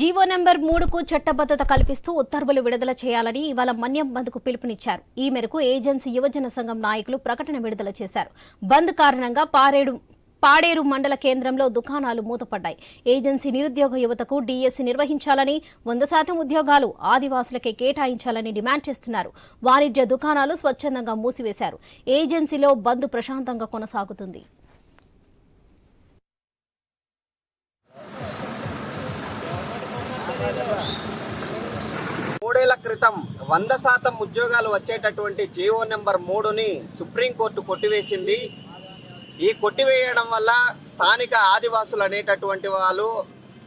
GO number మూడుకు చట్టబద్దత కల్పిస్తూ ఉత్తర్వులు విడుదల చేయాలని ఇవాళ మన్యం బంద్కు పిలుపునిచ్చారు. ఈ మేరకు ఏజెన్సీ యువజన సంఘం నాయకులు ప్రకటన విడుదల చేశారు. బంద్ కారణంగా పారేడు పాడేరు మండల కేంద్రంలో దుకాణాలు మూతపడ్డాయి. ఏజెన్సీ నిరుద్యోగ యువతకు డీఎస్సీ నిర్వహించాలని వంద శాతం ఉద్యోగాలు ఆదివాసులకే కేటాయించాలని డిమాండ్ చేస్తున్నారు. వాణిజ్య దుకాణాలు స్వచ్ఛందంగా మూసివేశారు. ఏజెన్సీలో బంద్ ప్రశాంతంగా కొనసాగుతుంది. మూడేళ్ళ క్రితం వంద శాతం ఉద్యోగాలు వచ్చేటటువంటి జీవో నెంబర్ మూడుని సుప్రీంకోర్టు కొట్టివేసింది. ఈ కొట్టివేయడం వల్ల స్థానిక ఆదివాసులు అనేటటువంటి వాళ్ళు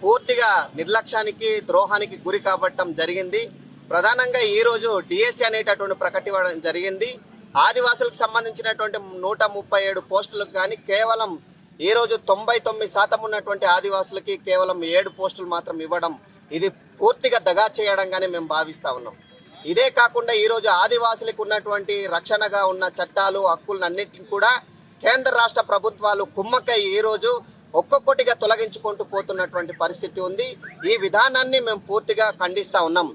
పూర్తిగా నిర్లక్ష్యానికి ద్రోహానికి గురి కాబట్టడం జరిగింది. ప్రధానంగా ఈరోజు డిఎస్సి అనేటటువంటి ప్రకటించడం జరిగింది. ఆదివాసులకు సంబంధించినటువంటి నూట ముప్పై ఏడు పోస్టులకు కానీ కేవలం ఈరోజు తొంభై తొమ్మిది శాతం ఉన్నటువంటి ఆదివాసులకి కేవలం ఏడు పోస్టులు మాత్రం ఇవ్వడం ఇది పూర్తిగా దగా చేయడంగానే మేము భావిస్తా ఉన్నాం. ఇదే కాకుండా ఈరోజు ఆదివాసులకు ఉన్నటువంటి రక్షణగా ఉన్న చట్టాలు హక్కులన్నిటిని కూడా కేంద్ర రాష్ట్ర ప్రభుత్వాలు కుమ్మక్కై ఈ రోజు ఒక్కొక్కటిగా తొలగించుకుంటూ పోతున్నటువంటి పరిస్థితి ఉంది. ఈ విధానాన్ని మేము పూర్తిగా ఖండిస్తా ఉన్నాం.